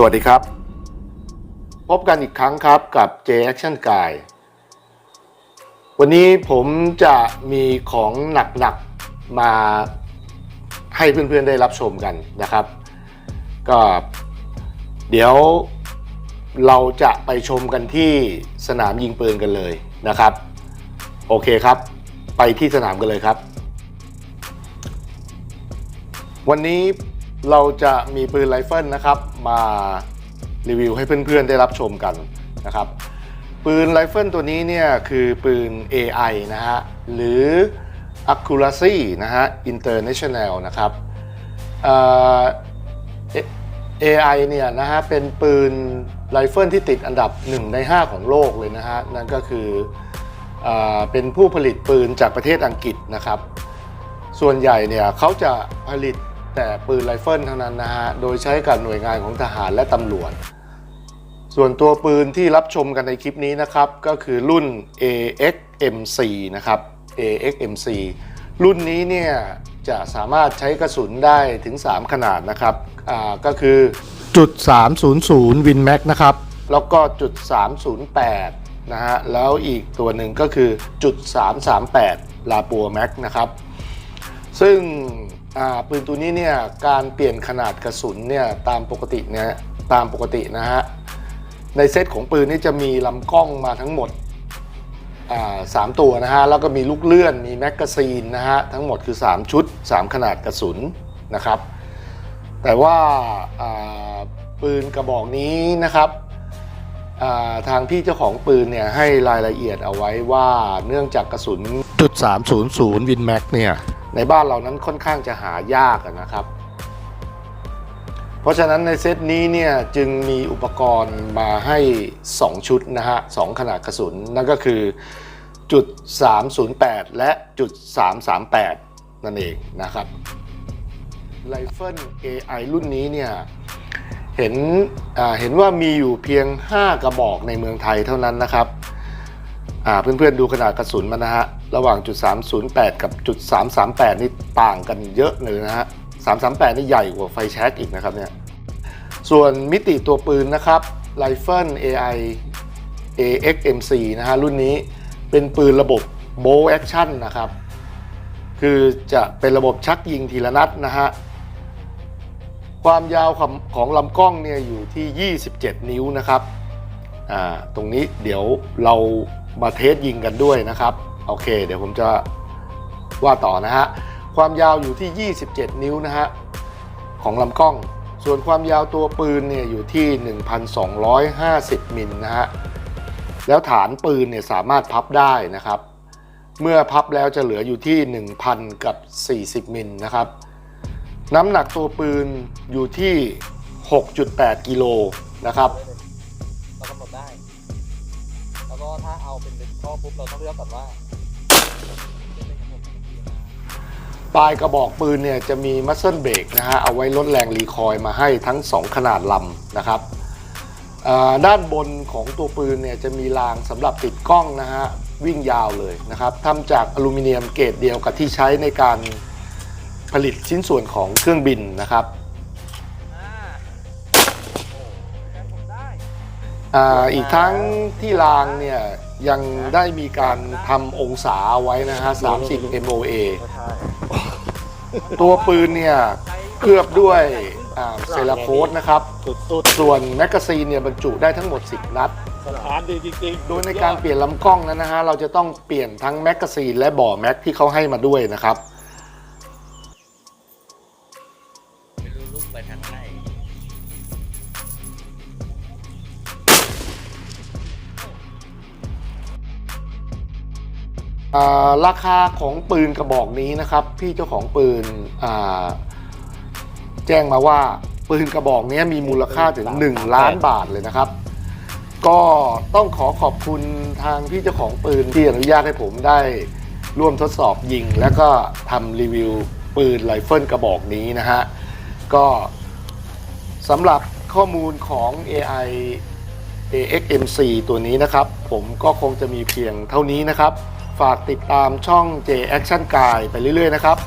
สวัสดีครับ พบกันอีกครั้งครับกับ J Action Guy วันนี้ผมจะมีของหนักๆมาให้เพื่อนๆได้รับชมกันนะครับ ก็เดี๋ยวเราจะไปชมกันที่สนามยิงปืนกันเลยนะครับ โอเคครับ ไปที่สนามกันเลยครับ วันนี้ เราจะมีปืนไรเฟิลนะครับมารีวิวให้เพื่อนๆได้รับชมกันนะครับ ปืนไรเฟิลตัวนี้เนี่ยคือปืน AI นะฮะหรือ Accuracy นะฮะ International นะครับเอ่อ AI เนี่ยนะฮะเป็นปืนไรเฟิลที่ติดอันดับ 1 ใน 5 ของโลกเลยนะฮะ นั่นก็คืออเป็นผู้ผลิตปืนจากประเทศอังกฤษนะครับ ส่วนใหญ่เนี่ยเขาจะผลิต แต่ปืนไรเฟิลเท่านั้นนะฮะ โดยใช้กับหน่วยงานของทหารและตำรวจ ส่วนตัวปืนที่รับชมกันในคลิปนี้นะครับ ก็คือรุ่น AXMC นะครับ AXMC รุ่นนี้เนี่ยจะสามารถใช้กระสุนได้ถึง 3 ขนาดนะครับ อ่า ก็คือจุด300 Win Max นะครับ แล้วก็จุด308 นะฮะ แล้วอีกตัวหนึ่งก็คือจุด338ลาปัวแม็กนะครับ ซึ่ง อ่าปืนตัวนี้เนี่ยการเปลี่ยนขนาดกระสุนเนี่ยตามปกติเนี่ยตามปกตินะฮะในเซตของปืนนี่จะมีลำกล้องมาทั้งหมดสามตัวนะฮะแล้วก็มีลูกเลื่อนมีแมกกาซีนนะฮะทั้งหมดคือ 3 ชุด 3 ขนาดกระสุนนะครับ แต่ว่าปืนกระบอกนี้นะครับทางพี่เจ้าของปืนเนี่ยให้รายละเอียดเอาไว้ว่าเนื่องจากกระสุนจุด300 Win Max เนี่ย ในบ้านเรานั้นค่อนข้างจะหายากนะครับ เพราะฉะนั้นในเซตนี้เนี่ยจึงมีอุปกรณ์มาให้ 2 ชุดนะฮะสองขนาดกระสุน นั่นก็คือจุด308 และจุด338 นั่นเองนะครับไรเฟิล AI รุ่นนี้เนี่ยเห็นอ่าเห็นว่ามีอยู่เพียง 5 กระบอกในเมืองไทยเท่านั้นนะครับ อ่าเพื่อนๆดูขนาดกระสุนมันนะฮะ ระหว่างจุด308 กับจุด338 นี่ต่างกันเยอะเลยนะฮะ 338 นี่ใหญ่กว่าไฟแช็กอีกนะครับเนี่ย ส่วนมิติตัวปืนนะครับไรเฟิล AI AXMC นะฮะ รุ่นนี้เป็นปืนระบบ Bolt Action นะครับ คือจะเป็นระบบชักยิงทีละนัดนะฮะ ความยาวของของลำกล้องเนี่ยอยู่ที่ 27 นิ้วนะครับ อ่า ตรงนี้เดี๋ยวเรา มาเทสยิงกันด้วยนะครับ โอเค เดี๋ยวผมจะว่าต่อนะฮะ ความยาวอยู่ที่ 27 นิ้วนะฮะ ของลำกล้อง ส่วนความยาวตัวปืนเนี่ยอยู่ที่ 1,250 มิลนะฮะ แล้วฐานปืนเนี่ยสามารถพับได้นะครับ เมื่อพับแล้วจะเหลืออยู่ที่ 1,000 กับ 40 มิลนะครับ น้ำหนักตัวปืนอยู่ที่ 6.8 กิโลนะครับ วก็ถ้าเอาเป็นเป็นข้อปุ๊บเราต้องเลือกก่อนว่าปลายกระบอกปืนเนี่ยจะมีมัสเซิลเบรกนะฮะเอาไว้ลดแรงรีคอยล์มาให้ทั้ง 2 ขนาดลำนะครับด้านบนของตัวปืนเนี่ยจะมีรางสำหรับติดกล้องนะฮะวิ่งยาวเลยนะครับทำจากอลูมิเนียมเกรดเดียวกับที่ใช้ในการผลิตชิ้นส่วนของเครื่องบินนะครับ อ่าอีกทั้งที่รางเนี่ยยังได้มีการทำองศาเอาไว้นะฮะ 30 MOA ใช่ตัวปืนเนี่ยเคลือบด้วยอ่าเซราโคสนะครับสุดส่วนแมกกาซีนเนี่ยบรรจุได้ทั้งหมด 10 นัดๆสถานดีจริงๆโดยในการเปลี่ยนลำกล้องนั้นนะฮะ เราจะต้องเปลี่ยนทั้งแมกกาซีนและบ่อแม็กที่เขาให้มาด้วยนะครับ รู้ลูกไปทางไหนอ่าราคาของปืนกระบอกนี้นะครับ พี่เจ้าของปืนอ่าแจ้งมาว่าปืนกระบอกนี้มีมูลค่าถึง 1 ล้านบาทเลยนะครับ ก็ต้องขอขอบคุณทางพี่เจ้าของปืนที่อนุญาตให้ผมได้ร่วมทดสอบยิง แล้วก็ทำรีวิวปืนไรเฟิลกระบอกนี้นะฮะ ก็สำหรับข้อมูลของ AI AXMC ตัวนี้นะครับ ผมก็คงจะมีเพียงเท่านี้นะครับ ฝากติดตามช่อง J Action Guy ไปเรื่อย ๆ นะครับ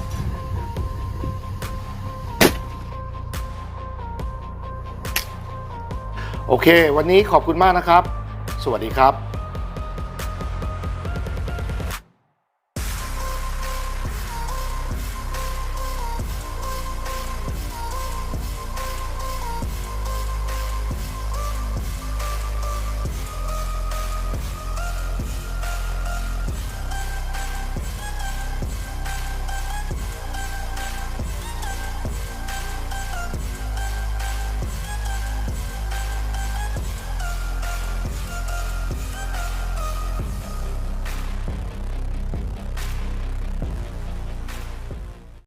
โอเค วันนี้ขอบคุณมากนะครับ สวัสดีครับ